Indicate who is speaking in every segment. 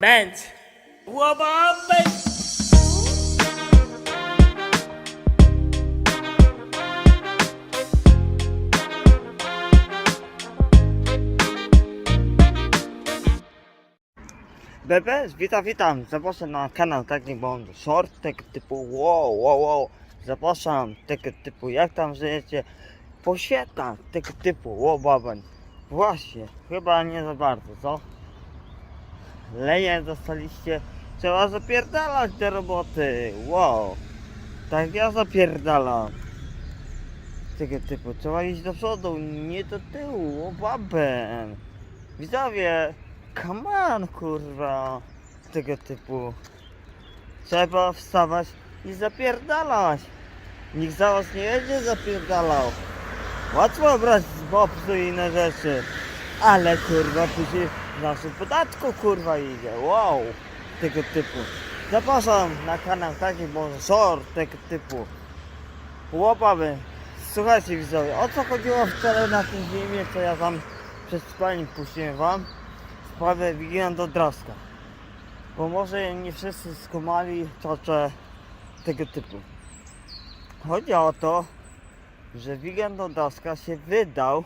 Speaker 1: Benz. Łoba, Benz.
Speaker 2: Witam, witam. Zapraszam na kanał taki, on short tego typu wow, wow, wow. Zapraszam tego typu, jak tam żyjecie? Po tego typu, wow, babań. Właśnie, chyba nie za bardzo, co? Leje dostaliście, trzeba zapierdalać te roboty, wow. Tak ja zapierdalam. Tego typu, trzeba iść do przodu, nie do tyłu, babem. Widzowie, Come on, kurwa. Tego typu. Trzeba wstawać i zapierdalać. Nikt za was nie będzie zapierdalał. Łatwo brać z bobsu i inne rzeczy. Ale kurwa, później naszym podatku kurwa idzie. Wow. Tego typu. Zapraszam na kanał taki, bo short tego typu. Łopawy. Słuchajcie widzowie, o co chodziło wczoraj na tym filmie, co ja tam przed spaniem puściłem wam? sprawę Wigilanda Draska. Bo może nie wszyscy skumali czocze tego typu. Chodzi o to, że Wigilanda Draska się wydał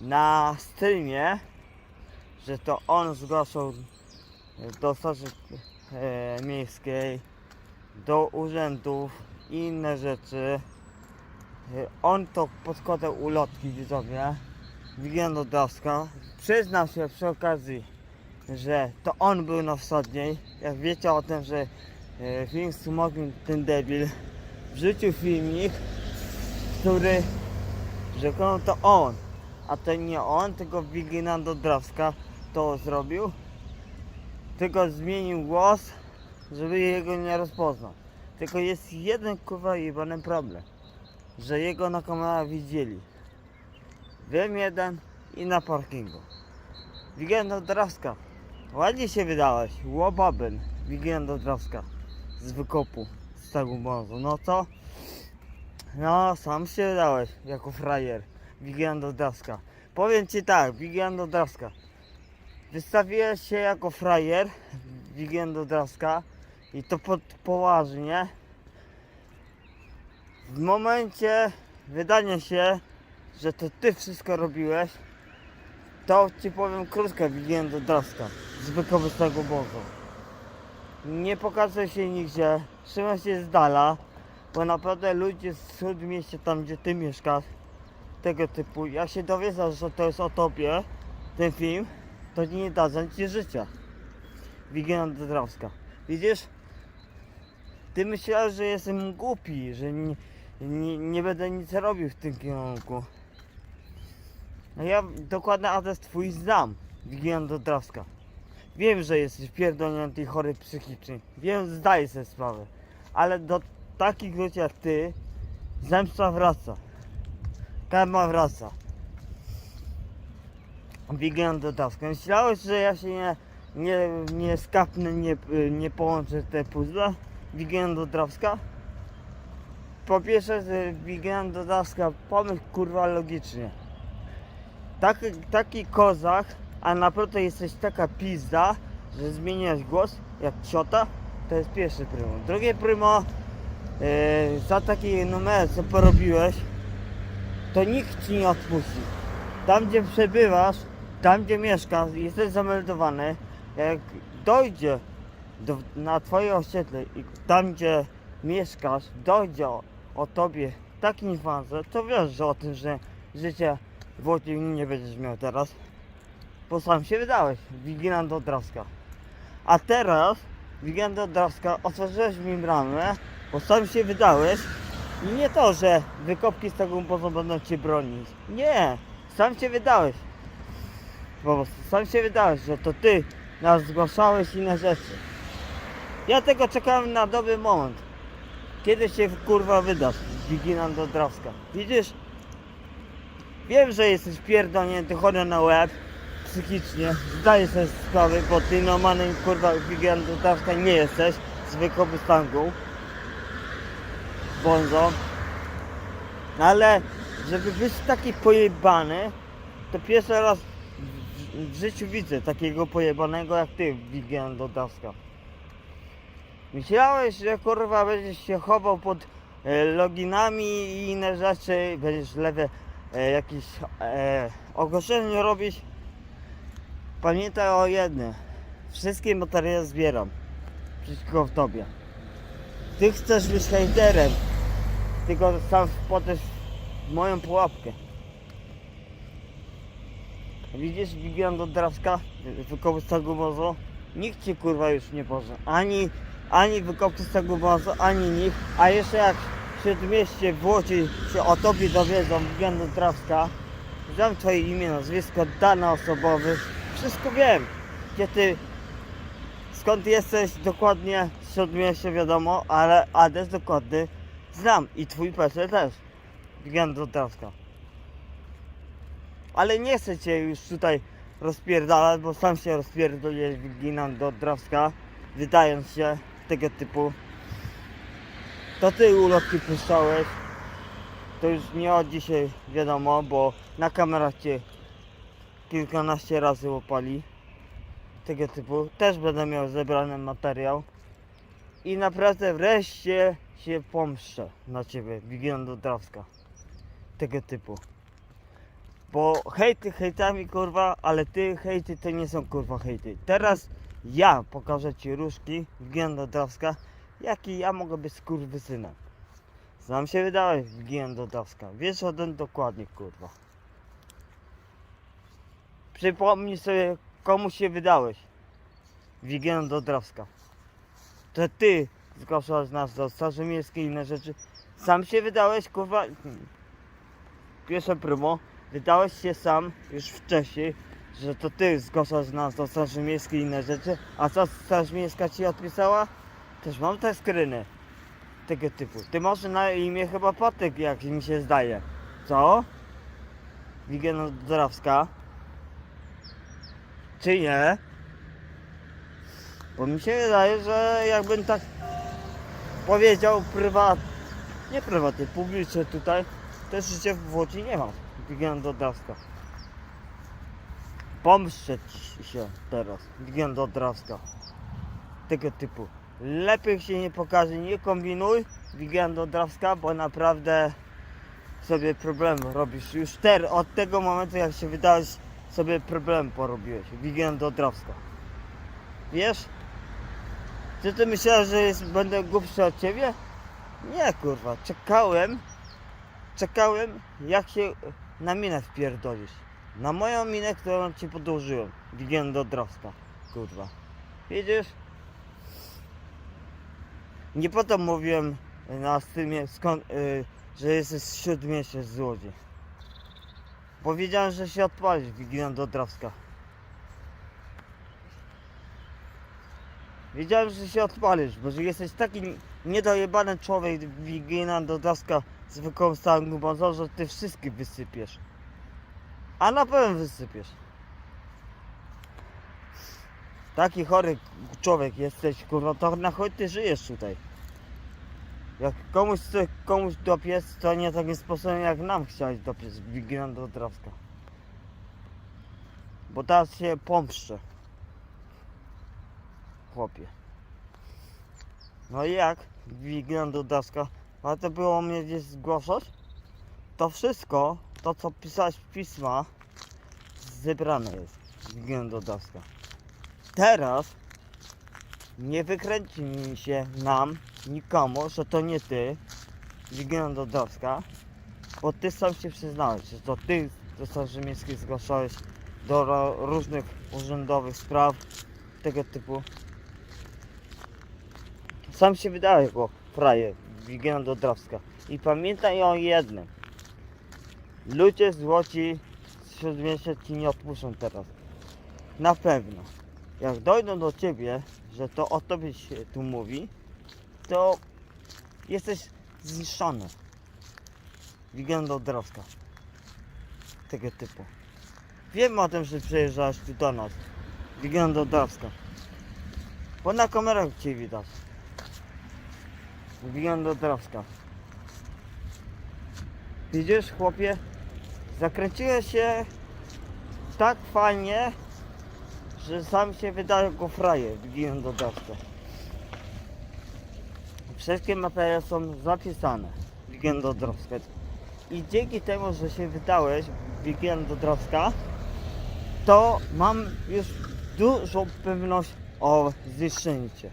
Speaker 2: na streamie, że to on zgłaszał do Straży e, Miejskiej, do urzędów i inne rzeczy. E, On to podkładał ulotki widzowie. Wygląda Daska. Przyznał się przy okazji, że to on był na wschodniej. Jak wiecie o tym, że e, film Smoking, ten debil, wrzucił filmik, który rzekomo to on. A to nie on, tylko Wiginando Drawska to zrobił. Tylko zmienił głos, żeby jego nie rozpoznał. Tylko jest jeden kurwa jebany problem, że jego na kamerach widzieli. Wiem jeden i na parkingu. Wigendo Drawska. Ładnie się wydałeś. Łobabyn. Wigendo Drawska. Z wykopu. Z tego bozu. No co? No, sam się wydałeś jako frajer. Wigendo Drawska. Powiem ci tak, Wigendo Drawska. Wystawiłeś się jako frajer. Wigendo Drawska. I to pod, poważnie. W momencie wydania się że to ty wszystko robiłeś, to ci powiem krótko, widziałem do draska z wykowystego bozu. Nie pokazuj się nigdzie, trzymaj się z dala, bo naprawdę ludzie z śródmieścia, tam gdzie ty mieszkasz, tego typu, jak się dowiedzą, że to jest o tobie, ten film, to nie dadzą ci życia. Wigilia do Drawska. Widzisz? Ty myślałeś, że jestem głupi, że nie, nie, nie będę nic robił w tym kierunku. No ja dokładny adres twój znam, Wigilian do Drawska. Wiem, że jesteś pierdolnięty chory psychicznie. Wiem, zdaję sobie sprawę. Ale do takich ludzi jak ty zemsta wraca. Karma wraca. Wigilian do Drawska. Myślałeś, że ja się nie, nie, nie skapnę, nie, nie połączę te puzzle? Wigilian do Drawska? Po pierwsze, Wigilian do Drawska pomyśl kurwa logicznie. Taki, taki kozak, a naprawdę jesteś taka pizda, że zmieniasz głos jak ciota, to jest pierwszy prymo. Drugie prymo, e, za takie numery co porobiłeś, to nikt ci nie odpuści. Tam gdzie przebywasz, tam gdzie mieszkasz, jesteś zameldowany, jak dojdzie do, na twoje osiedle i tam gdzie mieszkasz, dojdzie o, o tobie taki informacje, to wiesz że o tym, że życie Włodzimie nie będziesz miał teraz. Bo sam się wydałeś. Wigilando Drawska. A teraz Wigilando Drawska otworzyłeś mi bramę, bo sam się wydałeś. I nie to, że wykopki z tego obozu będą cię bronić. Nie, sam się wydałeś. Po prostu sam się wydałeś, że to ty nas zgłaszałeś inne rzeczy. Ja tego czekałem na dobry moment. Kiedy się kurwa wydasz, Wigilando Drawska. Widzisz? Wiem, że jesteś pierdolnięty chory na łeb psychicznie. Zdaję sobie sprawę, bo ty normalnym kurwa gigantowska nie jesteś. Zwykłą występą. Bonzo. Ale żeby być taki pojebany, to pierwszy raz w życiu widzę takiego pojebanego jak ty, Wigendo Dawska. Myślałeś, że kurwa będziesz się chował pod e, loginami i inne rzeczy, będziesz lewe e, jakieś e, ogłoszenie robić. Pamiętaj o jednym. Wszystkie materiały zbieram. Przeciwko w tobie. Ty chcesz być hejterem. Tylko sam wpadłeś w moją pułapkę. Widzisz gigant od Drawska, wykopca gumozo? Nikt ci kurwa już nie poże. Ani, ani wykopca gumozo, ani nikt. A jeszcze jak w Śródmieście w Łodzi się o tobie dowiedzą, gigant od Drawska, znam twoje imię, nazwisko, dane osobowe, wszystko wiem. Gdzie ty, skąd jesteś dokładnie, w Śródmieście wiadomo, ale adres dokładny znam i twój PESEL też. Gigant od Drawska. Ale nie chcę cię już tutaj rozpierdalać, bo sam się rozpierdoliłeś wyginam do Drawska, wydając się tego typu. To ty ulotki puszczałeś. To już nie od dzisiaj wiadomo, bo na kamerach cię kilkanaście razy łopali. Tego typu. Też będę miał zebrany materiał. I naprawdę wreszcie się pomszczę na ciebie, wyginam do Drawska. Tego typu. Bo hejty hejtami kurwa, ale ty hejty to nie są kurwa hejty. Teraz ja pokażę ci różki Wigenda Drawska, jaki ja mogę być skurwysynem. Znam się wydałeś Wigenda Drawska. Wiesz o tym dokładnie kurwa. Przypomnij sobie komu się wydałeś. Wigenda Drawska. To ty zgłaszałeś nas do Straży Miejskiej i inne rzeczy. Sam się wydałeś kurwa. Pierwsze prymo. Wydałeś się sam już wcześniej, że to ty zgłaszasz nas do Straży Miejskiej i inne rzeczy, a co Straż Miejska ci odpisała? Też mam te skryny tego typu. Ty masz na imię chyba Patyk, jak mi się zdaje. Co? Wigena Drawska? Czy nie? Bo mi się wydaje, że jakbym tak powiedział prywat, nie prywatnie, publicznie tutaj, też życie w Łodzi nie mam. Wigenda Drawska. Pomszczę ci się teraz. Wigenda Drawska. Tego typu. Lepiej się nie pokaże, nie kombinuj. Wigenda Drawska, bo naprawdę sobie problem robisz. Już ter, od tego momentu jak się wydałeś, sobie problem porobiłeś. Wigenda Drawska. Wiesz? Czy ty myślałeś, że jest, będę głupszy od ciebie? Nie kurwa, czekałem czekałem jak się na minę wpierdolisz. Na moją minę, którą ci podłożyłem. Wigendo Drawska. Kurwa. Widzisz? Nie potem mówiłem na streamie skąd, y, że jesteś z śródmieście z Łodzi. Powiedziałem, że się odpalisz Wigendo Drawska. Wiedziałem, że się odpalisz, bo że jesteś taki niedojebany człowiek Wigina do Drawska zwykłą stałą gumą, że ty wszystkie wysypiesz. A na pewno wysypiesz. Taki chory człowiek jesteś, kurwa, to na chuj ty żyjesz tutaj. Jak komuś chce komuś dopiec, to nie takim sposobem jak nam chciałeś dopiec Wigina do. Bo teraz się pomszczę. Chłopie. No i jak? Wigina do Drawska. Ale to było mnie gdzieś zgłaszać? To wszystko, to co pisałeś w pisma, zebrane jest Wigendo Dawska. Teraz nie wykręci mi się nam, nikomu, że to nie ty, Wigendo Dawska, bo ty sam się przyznałeś, że to ty do Straży Miejskiej zgłaszałeś do różnych urzędowych spraw tego typu. Sam się wydaje, bo frajer, Wigendo Drawska. I pamiętaj o jednym. Ludzie złoci z śródmieścia ci nie odpuszczą teraz. Na pewno. Jak dojdą do ciebie, że to o tobie się tu mówi, to jesteś zniszczony. Wigendo Drawska. Tego typu. Wiem o tym, że przyjeżdżasz tu do nas. Wigendo Drawska. Bo na kamerach cię widać. Wigando Drawska. Widzisz, chłopie? Zakręciłeś się tak fajnie, że sam się wydaje go frajer, wbijam do dawkę. Wszystkie materiały są zapisane, wbijam do drawska. I dzięki temu, że się wydałeś, wbijam do drawska, to mam już dużą pewność o zniszczeniu cię.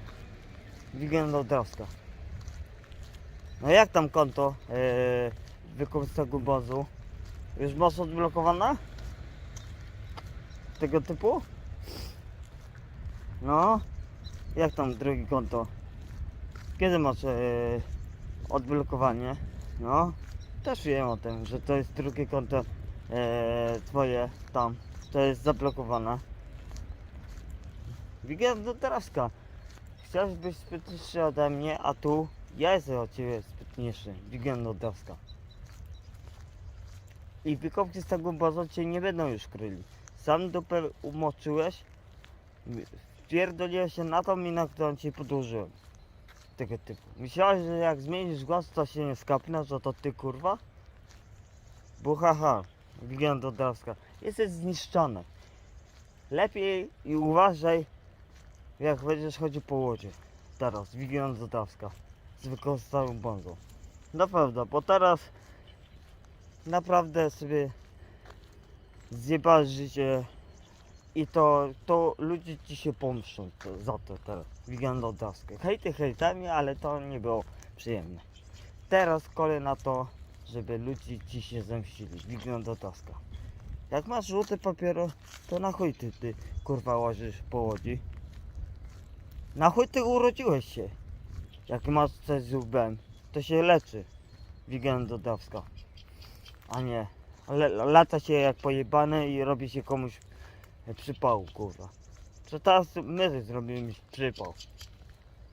Speaker 2: No jak tam konto yy, wykorzystego bazu? Już masz odblokowane? Tego typu? No. Jak tam drugie konto? Kiedy masz e, odblokowanie? No. Też wiem o tym, że to jest drugie konto e, twoje tam. To jest zablokowane. Wigier do teraska. Chciałeś być sprytniejszy ode mnie, a tu ja jestem od ciebie sprytniejszy. Wigier do teraska. I wykopki z tego bazu cię nie będą już kryli. Sam dupę umoczyłeś, wpierdoliłeś się na tą minę, którą ci podłożyłem. Tego typu. Myślałeś, że jak zmienisz głos, to się nie skapnę, że to ty kurwa? Bo haha, drawska. Jesteś zniszczony. Lepiej i uważaj, jak będziesz chodził po łodzie. Teraz, wygląda drawska. Z wykorzystaną bązą. Naprawdę, bo teraz naprawdę sobie zjebałeś życie i to, to ludzie ci się pomszczą za to teraz. Wygląda daskę. Hejty hejtami, ale to nie było przyjemne. Teraz kolej na to, żeby ludzie ci się zemścili. Wygląda daska. Jak masz żółty papieru, to na chuj ty, ty kurwa łazisz po łodzi. Na chuj ty urodziłeś się. Jak masz coś z łbem, to się leczy. Wygląda daska. A nie. Le, lata się jak pojebane i robi się komuś przypał, kurwa. Co teraz my zrobimy przypał.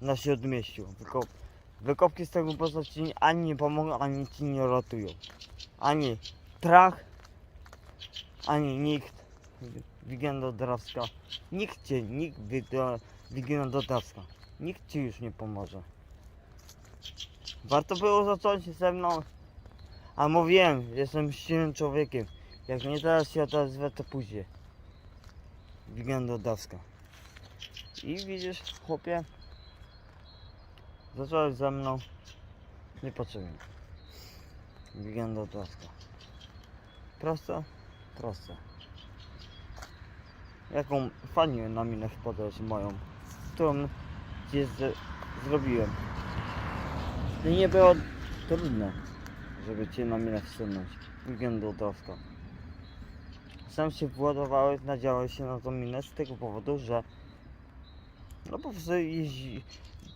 Speaker 2: Na śródmieściu. Wykop, wykopki z tego poza ci ani nie pomogą, ani ci nie ratują. Ani trach, ani nikt. Wigendo Drawska. Nikt cię, nikt Wigendo Drawska. Nikt ci już nie pomoże. Warto było zacząć ze mną a mówiłem, jestem silnym człowiekiem. Jak nie teraz się odezwę, to później. Wygląda dawska. I widzisz, chłopie, zacząłeś ze mną. Niepotrzebnie. Wygląda dawska. Prosto? Prosto. Jaką fajnie na minę wpadłeś moją, którą ci zrobiłem. I nie było trudne żeby cię na minę wsunąć. Wygląda dowka. Sam się władowałeś, nadziałeś się na tą minę z tego powodu, że no po prostu jeździ,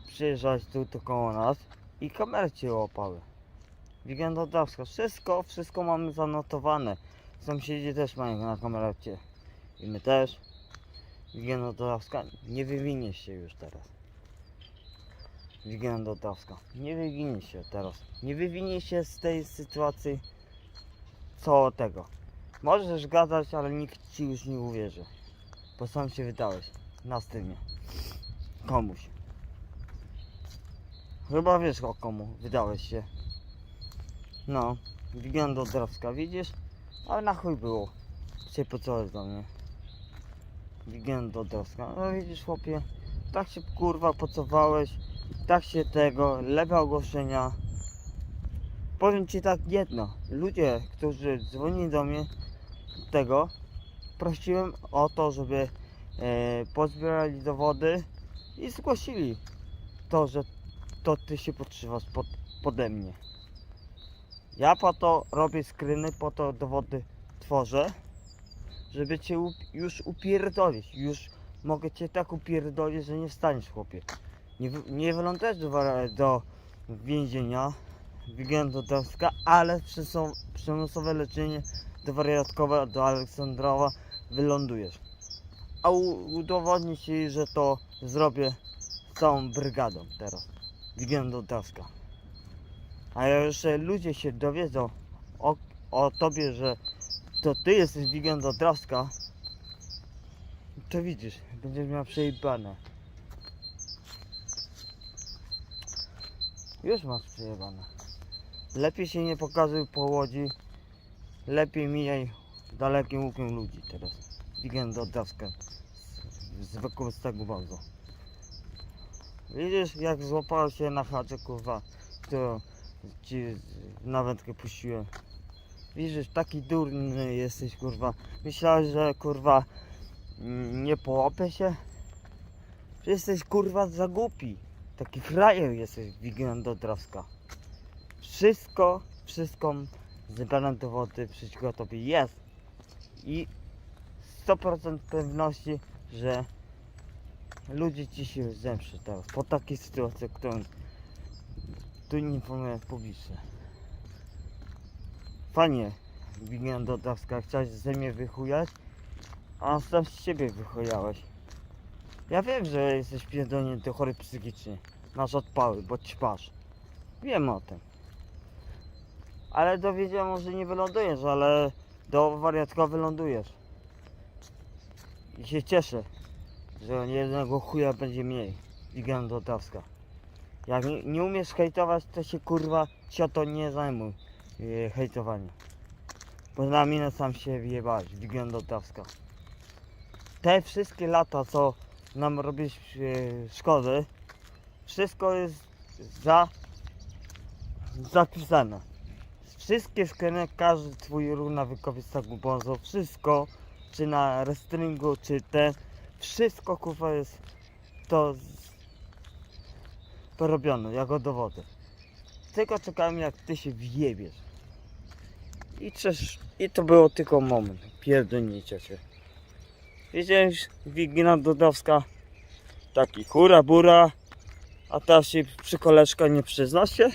Speaker 2: przyjeżdżałeś tu, tu koło nas i kamery cię łapały. Wygląda dowska. Wszystko, wszystko mamy zanotowane. Sąsiedzi też mają na kamercie. I my też. Wygląda dowska. Nie wywiniesz się już teraz. Wygląda dawska. Nie wywinie się teraz. Nie wywinie się z tej sytuacji co tego. Możesz gadać, ale nikt ci już nie uwierzy. Bo sam się wydałeś. Na. Komuś. Chyba wiesz o komu wydałeś się. No. Wygląda drawska, widzisz? Ale na chuj było. Się pocałować do mnie. Wygląda drawska. No widzisz chłopie. Tak się kurwa pocowałeś tak się tego, lewe ogłoszenia. Powiem Ci tak jedno, ludzie, którzy dzwonili do mnie tego, prosiłem o to, żeby e, pozbierali dowody i zgłosili to, że to Ty się podszywasz pod, pode mnie. Ja po to robię skryny, po to dowody tworzę, żeby Cię up- już upierdolić, już mogę Cię tak upierdolić, że nie wstaniesz chłopie. Nie, nie wylądujesz do, do więzienia, wygląda do Dąska, ale przysą- przymusowe leczenie do wariatkowa, do Aleksandrowa wylądujesz. A u- udowodnię Ci, że to zrobię z całą brygadą teraz. Wygląda do Dąska. A jeszcze ludzie się dowiedzą o, o Tobie, że to Ty jesteś Wigand Drawska, to widzisz, będziesz miał przejebane. Już masz przejebane. Lepiej się nie pokazuj po łodzi. Lepiej mijaj dalekim łukiem ludzi teraz. Weekend do Drawska. Zwykłego z tego bardzo. Widzisz jak złapała się na chacie kurwa, to ci na wędkę puściłem. Widzisz, taki durny jesteś kurwa. Myślałeś, że kurwa nie połapie się? Jesteś kurwa za głupi. Taki frajer jesteś Weekend do Drawska. Wszystko, wszystko zebrane dowody przeciwko tobie jest. I 100% pewności, że ludzie ci się zemszczą teraz. Po takiej sytuacji, którą tu nie informuję publicznie. Fajnie, Wigilian Dodawska, chciałeś ze mnie wychujać, a sam z siebie wychujałeś. Ja wiem, że jesteś pierdolnięty chory psychicznie. Masz odpały, bo ćpasz. Wiem o tym. Ale do wiedzia może nie wylądujesz, ale do wariatka wylądujesz. I się cieszę, że jednego chuja będzie mniej. Wigilian Dodawska. Jak nie, nie umiesz hejtować, to się kurwa to nie zajmuj. Hejtowanie. Bo na minę sam się wyjebałeś, wygląda Dawska. Te wszystkie lata, co nam robisz yy, szkody, wszystko jest za zapisane. Wszystkie screeny, każdy twój ruch nawykowy z tego bozo, wszystko, czy na restringu, czy ten, wszystko kurwa jest to porobione, jako dowody. Tylko czekałem jak ty się wjebiesz. I, też, I to było tylko moment. Pierdolnicie się. Wiedziałeś, Wigina Dodowska, taki hura bura, a teraz się przy koleżka nie przyznasz się?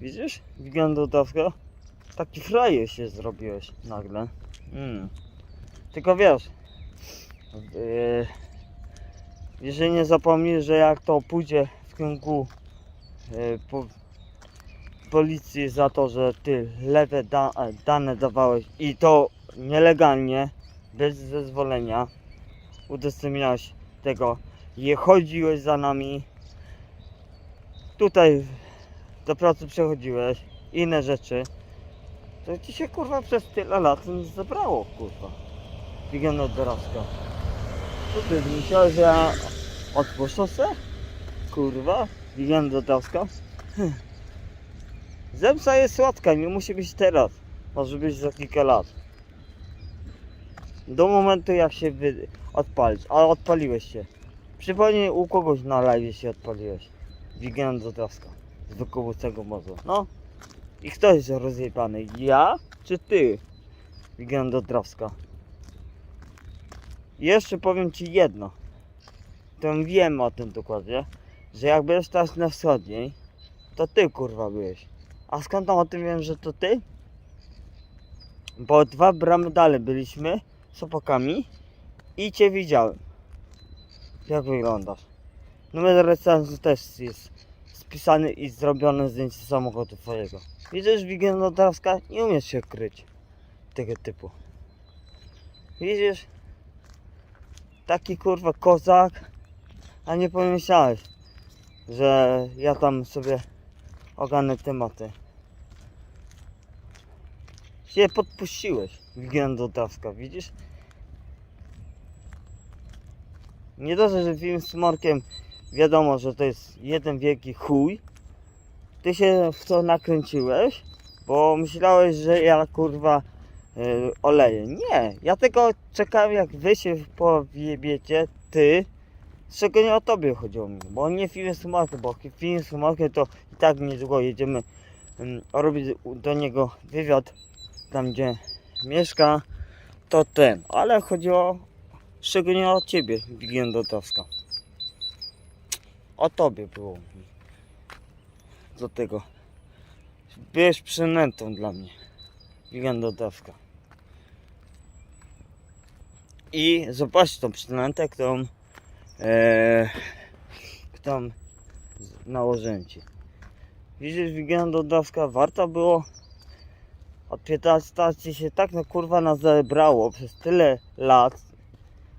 Speaker 2: Widzisz? Wigina Dodowska, taki frajer się zrobiłeś nagle. Mm. Tylko wiesz, yy, jeżeli nie zapomnisz, że jak to pójdzie w kierunku yy, po, policji za to, że ty lewe da, dane dawałeś i to nielegalnie, bez zezwolenia, udostępniałeś tego, je chodziłeś za nami, tutaj do pracy przechodziłeś, inne rzeczy, to ci się kurwa przez tyle lat nie zebrało, kurwa. Wygląda od dorosła. Co ty myślałeś, że ja odpuszczę se? Kurwa, wygląda od dorosła. Zemsta jest słodka, nie musi być teraz. Może być za kilka lat. Do momentu jak się wy... odpalisz, a odpaliłeś się. Przypomnij u kogoś na live się odpaliłeś. Wigilan do Drawska. Z wykołucego mozu. No. I kto jest rozjebany? Ja czy ty? Wigilan do Drawska. Jeszcze powiem ci jedno. To wiem o tym dokładnie. Że jak będziesz teraz na wschodniej, to ty kurwa byłeś. A skąd tam o tym wiem, że to ty? Bo dwa bramy dalej byliśmy z opakami i cię widziałem. Jak wyglądasz? Numer rejestracji też jest spisany i zrobione zdjęcie samochodu twojego. Widzisz, Wigilna Drawska? Nie umiesz się kryć tego typu. Widzisz? Taki kurwa kozak, a nie pomyślałeś, że ja tam sobie ogarnę tematy. Się podpuściłeś, Drawska, widzisz? Nie dość, że film z Markiem wiadomo, że to jest jeden wielki chuj. Ty się w to nakręciłeś, bo myślałeś, że ja kurwa yy, oleję. Nie, ja tylko czekałem jak wy się powiebiecie, ty, z czego nie o tobie chodziło mi, bo nie film z Markiem, bo film z Markiem to i tak niedługo jedziemy ym, robić do niego wywiad tam gdzie mieszka, to ten, ale chodziło szczególnie o ciebie, Dotowska. O tobie było mi. Do tego. Byłeś przynętą dla mnie, Dotowska. I zobaczcie tą przynętę, którą, e, którą ci. Widzisz, Wigilna Dotowska, warto było od 15 się tak no kurwa nas zebrało przez tyle lat,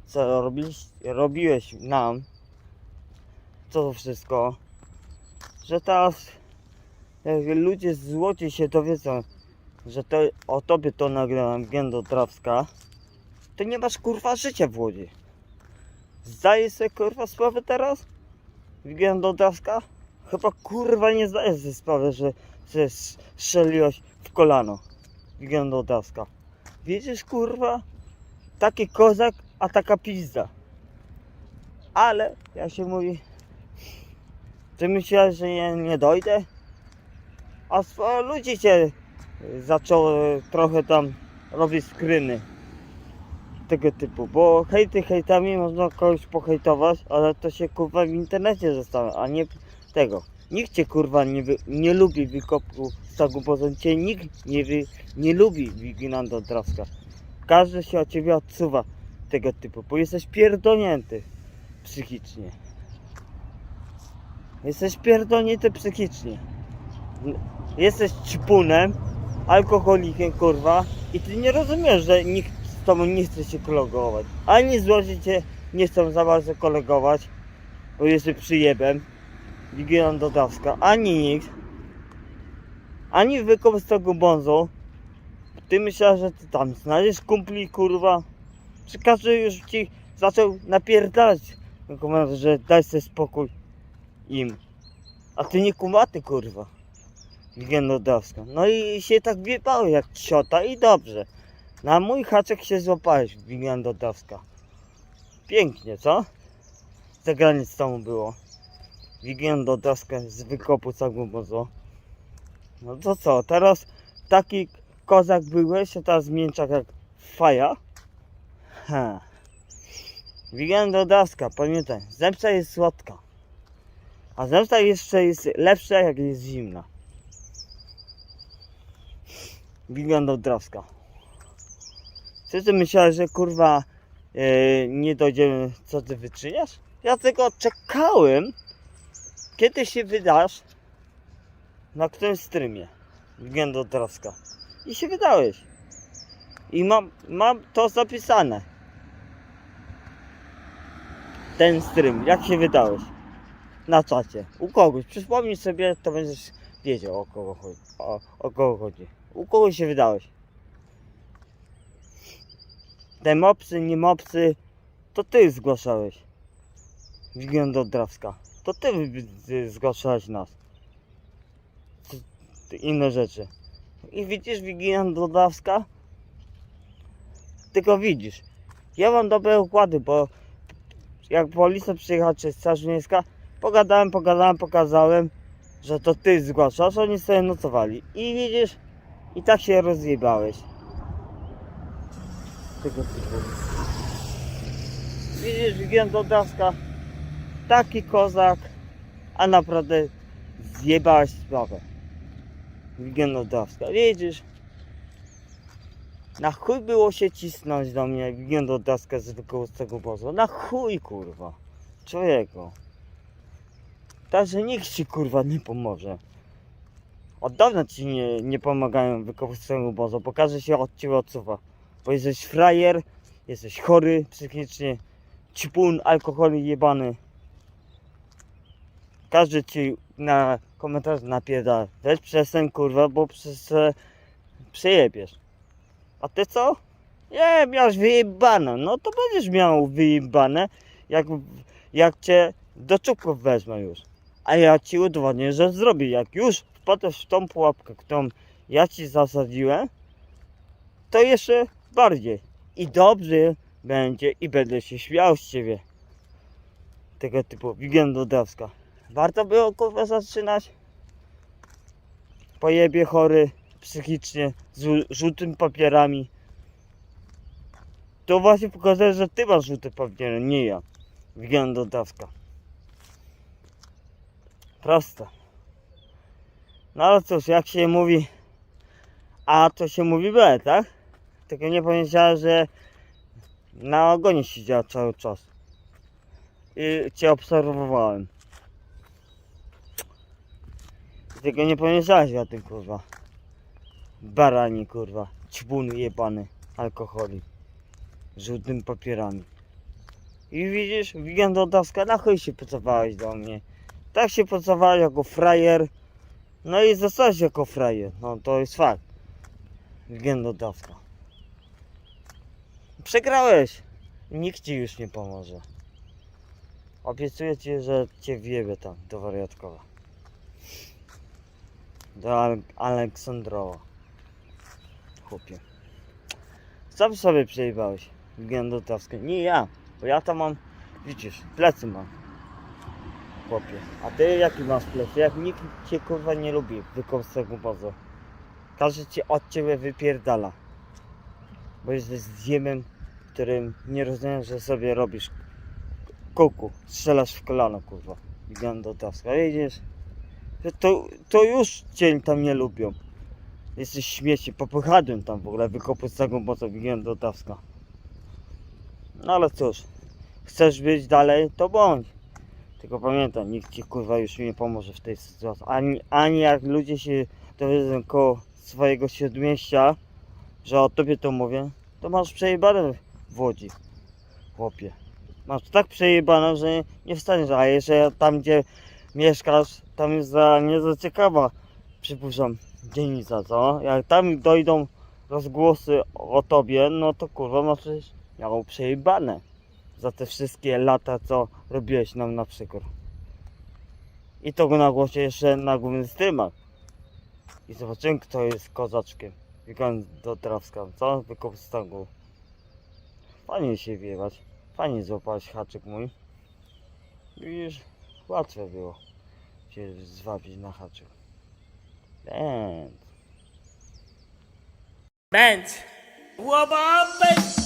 Speaker 2: co robisz, robiłeś nam, to wszystko, że teraz jak ludzie złoci się dowiedzą, że to o tobie to nagrałem Gendo Trawska, to nie masz kurwa życia w Łodzi. Zdajesz sobie kurwa sprawę teraz? Wigendodawska? Chyba kurwa nie zdajesz sobie sprawy, że, że strzeliłeś w kolano. Wigendodawska. Widzisz kurwa? Taki kozak, a taka pizda. Ale, jak się mówi, ty myślałeś, że nie, nie dojdę? A ludzi cię zaczęło trochę tam robić skryny tego typu, bo hejty hejtami można kogoś pohejtować, ale to się kurwa w internecie zostało, a nie tego. Nikt cię kurwa nie, wy, nie lubi wykopu stagu bozon, cię nikt nie, wy, nie lubi Wiginando Drawska. Każdy się od ciebie odsuwa tego typu, bo jesteś pierdolnięty psychicznie. Jesteś pierdolnięty psychicznie. Jesteś ćpunem, alkoholikiem kurwa i ty nie rozumiesz, że nikt z tobą nie chce się kolegować. Ani złoży cię nie chcą za bardzo kolegować, bo jesteś przyjebem. Wigilan Dodawska, ani nikt. Ani wykop z tego bonzo. Ty myślałeś, że ty tam znajdziesz kumpli kurwa. Czy każdy już ci zaczął napierdalać, komendant, że daj sobie spokój im. A ty nie kumaty kurwa. Wigilandowska. No i się tak wiepały jak ciota i dobrze. Na mój haczek się złapałeś, Wigilandowska. Pięknie, co? Za granic tomu było. Wigilandowska z wykopu bozo. No to co, teraz taki kozak byłeś, a teraz mięczak jak faja. Ha. Wigilandowska, pamiętaj, zemsta jest słodka. A zemsta jeszcze jest lepsza jak jest zimna. Wyglądał Drawska. Czy ty myślałeś, że kurwa e, nie dojdziemy, co ty wyczyniasz? Ja tylko czekałem, kiedy się wydasz na którymś streamie. Wyglądał Drawska. I się wydałeś. I mam, mam to zapisane. Ten stream, jak się wydałeś. Na czacie. U kogoś. Przypomnij sobie, to będziesz wiedział o kogo chodzi. O, o kogo chodzi. U kogo się wydałeś? Te mopsy, nie mopsy, to ty zgłaszałeś. Wygląda Drawska. To ty zgłaszałeś nas. Inne rzeczy. I widzisz Wigilian Drawska? Tylko widzisz. Ja mam dobre układy, bo jak policja przyjechała, czy Straż Miejska, pogadałem, pogadałem, pokazałem, że to ty zgłaszasz, oni sobie nocowali. I widzisz, i tak się rozjebałeś. Tego typu. Widzisz, wygląda daska. Taki kozak, a naprawdę zjebałeś sprawę. Wygląda daska. Widzisz? Na chuj było się cisnąć do mnie, wygląda daska z wykołostego bozu. Na chuj, kurwa. Człowieku. Także nikt ci, kurwa, nie pomoże. Od dawna ci nie, nie pomagają wykorzystaniu obozu, bo każdy się od ciebie odsuwa. Bo jesteś frajer, jesteś chory psychicznie, ćpun, alkohol jebany. Każdy ci na komentarz napieda. Weź przestań kurwa, bo przez e, przejebiesz. A ty co? Nie, miałeś wyjebane. No to będziesz miał wyjebane, jak, jak cię do czubków wezmę już. A ja ci udowodnię, że zrobię. Jak już wpadłeś w tą pułapkę, którą ja ci zasadziłem, to jeszcze bardziej. I dobrze będzie i będę się śmiał z ciebie. Tego typu Wigilandowska. Warto było kurwa zaczynać? Pojebie chory psychicznie, z żół- żółtymi papierami. To właśnie pokazuje, że ty masz żółte papiery, nie ja. Wigilandowska. Proste. No ale cóż, jak się mówi A, to się mówi B, tak? Tylko nie powiedziała, że na ogonie siedziała cały czas. I cię obserwowałem. Tylko nie powiedziałaś o tym, kurwa. Barani, kurwa. Ćbun jebany. Alkoholik. Żółtymi papierami. I widzisz, Wigendodowska, na chuj się pocowałeś do mnie. Tak się pocowałeś jako frajer. No i zostałeś jako frajer. No to jest fakt. Wigendodowska. Przegrałeś. Nikt ci już nie pomoże. Obiecuję ci, że cię wiebie tam do wariatkowa. Do Al Aleksandrowa. Chłopie. Sam sobie przejebałeś. Gędotowskie. Nie ja, bo ja tam mam, widzisz, plecy mam. Chłopie. A ty jaki masz plecy? Jak nikt cię kurwa nie lubi, wykowstego poza. Każdy cię od ciebie wypierdala. Bo jesteś zjemem, którym nie rozumiem, że sobie robisz kuku. Strzelasz w kolano, kurwa. Gigantotowska. Widzisz? To, to już cię tam nie lubią. Jesteś śmieci, popychadłem tam w ogóle, wykopu z całą mocą gigantotowska. No ale cóż, chcesz być dalej, to bądź. Tylko pamiętaj, nikt ci kurwa już nie pomoże w tej sytuacji. Ani, ani jak ludzie się dowiedzą koło swojego śródmieścia, że o tobie to mówię, to masz przejebane w Łodzi, chłopie. Masz tak przejebane, że nie wstaniesz, a jeszcze tam gdzie mieszkasz, tam jest za, nie za ciekawa, przypuszczam, dzielnica, co? Jak tam dojdą rozgłosy o tobie, no to kurwa masz przecież miało przejebane za te wszystkie lata, co robiłeś nam na przykład. I to go na głosie jeszcze na głównych streamach. I zobaczymy, kto jest kozaczkiem. Wygląd do Trawska, co? Wykop z tangu. Fajnie się wiewać. Fajnie złapać haczyk mój. Widzisz, łatwe było się zwabić na haczyk. Więc.
Speaker 1: Benz. Łoba, benz.